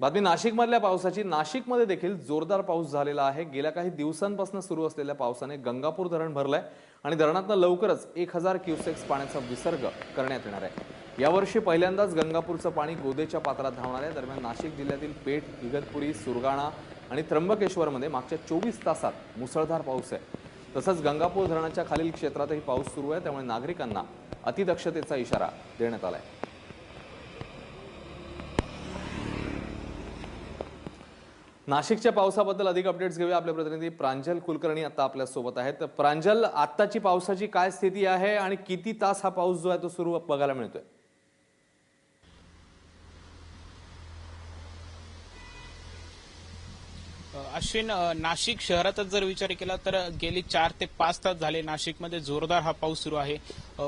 बातमी नाशिकमधल्या पावसाची. नाशिकमध्ये देखील जोरदार पाऊस झालेला आहे. गेल्या काही दिवसांपासून सुरू असलेल्या पावसाने गंगापूर धरण भरलंय आणि धरणातनं लवकरच एक हजार क्युसेक्स पाण्याचा विसर्ग करण्यात येणार आहे. यावर्षी पहिल्यांदाच गंगापूरचं पाणी गोदेच्या पात्रात धावणार आहे. दरम्यान नाशिक जिल्ह्यातील पेठ इगतपुरी सुरगाणा आणि त्र्यंबकेश्वरमध्ये मागच्या चोवीस तासात मुसळधार पाऊस आहे. तसंच गंगापूर धरणाच्या खालील क्षेत्रातही पाऊस सुरू आहे. त्यामुळे नागरिकांना अतिदक्षतेचा इशारा देण्यात आला आहे नाशिकच्या पावसाबद्दल अधिक अपडेट्स घेऊया आपले प्रतिनिधी प्रांजल कुलकर्णी आता आपल्यासोबत आहेत. तर प्रांजल आत्ताची पावसाची काय स्थिती आहे आणि किती तास हा पाऊस जो आहे तो सुरू बघायला मिळतोय? अश्विन नाशिक शहरातच जर विचार केला तर गेली चार ते पाच तास झाले नाशिकमध्ये जोरदार हा पाऊस सुरू आहे.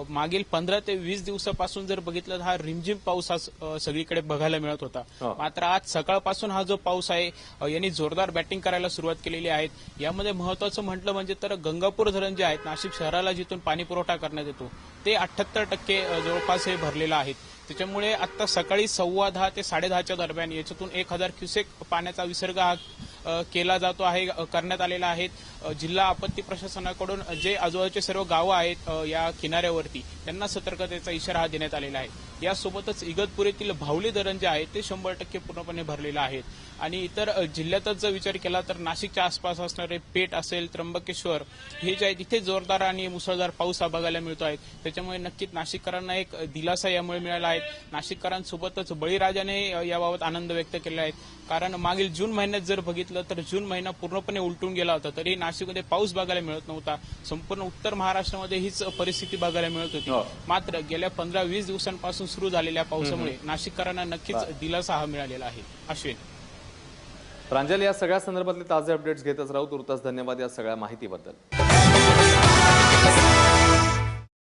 मागील पंधरा ते वीस दिवसापासून जर बघितलं तर हा रिमझिम पाऊस हा सगळीकडे बघायला मिळत होता. मात्र आज सकाळपासून हा जो पाऊस आहे यांनी जोरदार बॅटिंग करायला सुरुवात केलेली आहे. यामध्ये महत्वाचं म्हटलं म्हणजे तर गंगापूर धरण जे आहेत नाशिक शहराला जिथून पाणी पुरवठा करण्यात येतो ते अठ्याहत्तर टक्के जवळपास हे भरलेलं आहे त्याच्यामुळे आता सकाळी सव्वा दहा ते साडेदहाच्या दरम्यान याच्यातून एक हजार क्युसेक पाण्याचा विसर्ग हा केला जातो आहे करण्यात आलेला आहे. जिल्हा आपत्ती प्रशासनाकडून जे आजूबाजूचे सर्व गावं आहेत या किनाऱ्यावरती त्यांना सतर्कतेचा इशारा हा देण्यात आलेला आहे. यासोबतच इगतपुरीतील भावली धरण जे आहे ते शंभर टक्के पूर्णपणे भरलेलं आहे. आणि इतर जिल्ह्यातच जर विचार केला तर नाशिकच्या आसपास असणारे पेठ असेल त्र्यंबकेश्वर हे जे आहे तिथे जोरदार आणि मुसळधार पाऊस हा बघायला मिळतो आहे. त्याच्यामुळे नक्कीच नाशिककरांना एक दिलासा यामुळे मिळाला आहे. नाशिककरांसोबतच बळीराजाने याबाबत आनंद व्यक्त केला आहे. कारण मागील जून महिन्यात जर बघितलं तर जून महिना पूर्णपणे उलटून गेला होता तरी नाशिकमध्ये पाऊस बघायला मिळत नव्हता. संपूर्ण उत्तर महाराष्ट्रामध्ये हीच परिस्थिती बघायला मिळत होती. हो. मात्र गेल्या पंधरा वीस दिवसांपासून सुरू झालेल्या पावसामुळे नाशिककरांना नक्कीच दिलासा हा मिळालेला आहे. अश्विन. प्रांजल या सगळ्या संदर्भातले ताजे अपडेट्स घेतच राहू. तुर्तास धन्यवाद या सगळ्या माहितीबद्दल.